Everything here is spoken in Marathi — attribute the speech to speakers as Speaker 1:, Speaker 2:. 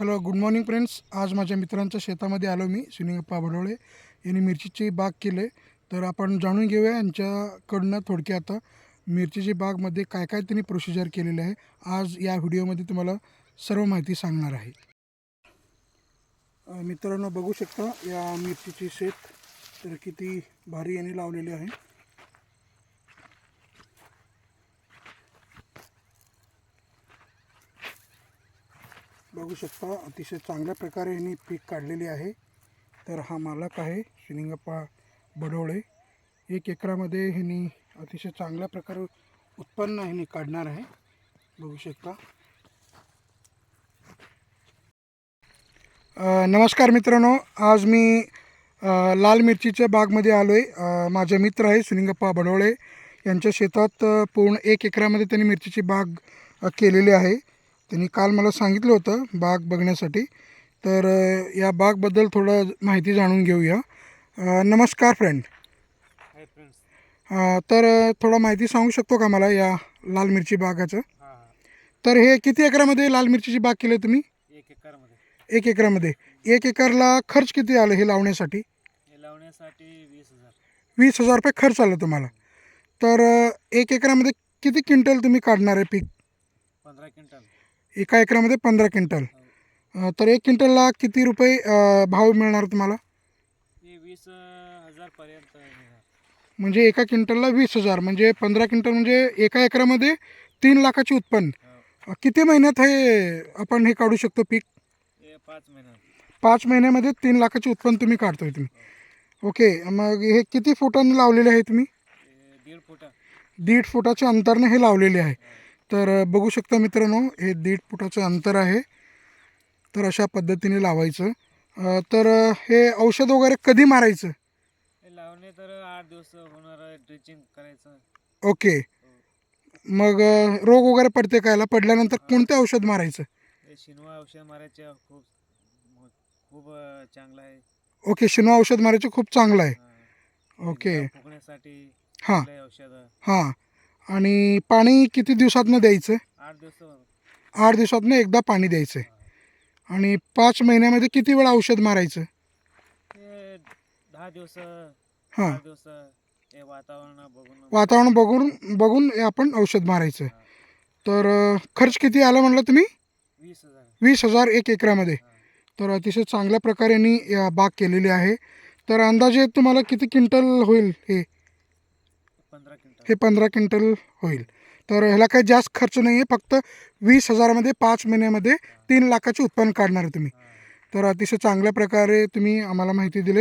Speaker 1: Hello good morning friends. आज माझ्या मित्रांच्या शेतामध्ये आलो मी सुनिंगप्पा बडोळे. यांनी मिरचीची बाग केले. तर आपण जाणून घेऊया यांच्याकडनं थोडक्यात मिरचीची बागमध्ये काय काय त्यांनी प्रोसिजर केलेले आहे. आज या व्हिडिओमध्ये तुम्हाला सर्व माहिती सांगणार आहे. मित्रांनो बघू शकता या मिरचीची शेत तर किती भारी यांनी लावलेली आहे. बघू शकता अतिशय चांगल्या प्रकारे यांनी पीक काढलेली आहे. तर हा मालक आहे शिनिंगप्पा बडोळे. एक एकरामध्ये ह्यांनी अतिशय चांगल्या प्रकारे उत्पन्न ह्यांनी काढणार आहे. बघू शकता. नमस्कार मित्रांनो आज मी लाल मिरचीच्या बागमध्ये आलो आहे माझे मित्र आहे सुनिंगप्पा बडोळे. यांच्या शेतात पूर्ण एक एकरामध्ये त्यांनी मिरचीची बाग केलेली आहे. त्यांनी काल मला सांगितलं होतं बाग बघण्यासाठी. तर या बागबद्दल थोडं माहिती जाणून घेऊया. नमस्कार फ्रेंड तर थोडं माहिती सांगू शकतो का मला या लाल मिरची बागाचं? तर हे किती एकरामध्ये लाल मिरचीची बाग केली तुम्ही?
Speaker 2: एक एकरमध्ये.
Speaker 1: एक एकरला खर्च किती आलं हे लावण्यासाठी?
Speaker 2: लावण्यासाठी वीस हजार.
Speaker 1: रुपये खर्च आला तुम्हाला. तर एक एकरामध्ये किती क्विंटल तुम्ही काढणार आहे पीक?
Speaker 2: पंधरा क्विंटल.
Speaker 1: एका एकरामध्ये पंधरा क्विंटल.
Speaker 2: हो.
Speaker 1: तर एक क्विंटलला किती रुपये अ, भाव मिळणार तुम्हाला?
Speaker 2: हे वीस अं, हजारपर्यंत मिळणार.
Speaker 1: म्हणजे एका क्विंटलला वीस हजार म्हणजे पंधरा क्विंटल म्हणजे एका एकरामध्ये तीन लाखाचे उत्पन्न.
Speaker 2: हो.
Speaker 1: अ, किती महिन्यात हे आपण हे काढू शकतो पीक?
Speaker 2: हे पाच महिना
Speaker 1: पाच महिन्यामध्ये तीन लाखाचे उत्पन्न तुम्ही काढतोय तुम्ही. ओके मग हे किती फुटांनी लावलेले आहे तुम्ही?
Speaker 2: हे दीड फुटा.
Speaker 1: दीड फुटाच्या अंतरने हे लावलेले आहे. तर बघू शकता मित्रांनो हे दीड फुटाचं अंतर आहे. तर अशा पद्धतीने लावायचं. तर हे औषध वगैरे कधी मारायचं?
Speaker 2: हे लावणे तर आठ दिवस होणार ड्रिचिंग करायचं.
Speaker 1: ओके. मग अ, रोग वगैरे पडते का याला? पडल्यानंतर कोणते औषध मारायचं?
Speaker 2: हे शिनवा औषध मारायचे खूप चांगलं आहे.
Speaker 1: ओके शिनो औषध मारायचं खूप चांगलं आहे.
Speaker 2: हां.
Speaker 1: ओके.
Speaker 2: हे. फुकण्यासाठी
Speaker 1: हां
Speaker 2: औषधं.
Speaker 1: हां. आणि पाणी किती दिवसातनं द्यायचं?
Speaker 2: आठ दिवस
Speaker 1: आठ दिवसातनं एकदा पाणी द्यायचं आणि पाच महिन्यामध्ये किती वेळा औषध मारायचं?
Speaker 2: हे दहा दिवस
Speaker 1: हां.
Speaker 2: आठ दिवस हे वातावरण बघून.
Speaker 1: वातावरण बघून बघून आपण औषध मारायचं. तर अ, खर्च किती आला म्हणलं तुम्ही?
Speaker 2: वीस हजार.
Speaker 1: वीस हजार एक एकरामध्ये. तर अतिशय चांगल्या प्रकारे यांनी बाग केलेली आहे. तर अंदाजे तुम्हाला किती क्विंटल होईल हे? हे पंधरा क्विंटल होईल. तर ह्याला काही जास्त खर्च नाही आहे फक्त वीस हजारामध्ये पाच महिन्यामध्ये तीन लाखाचे उत्पन्न काढणार आहे तुम्ही. तर अतिशय चांगल्या प्रकारे तुम्ही आम्हाला माहिती दिली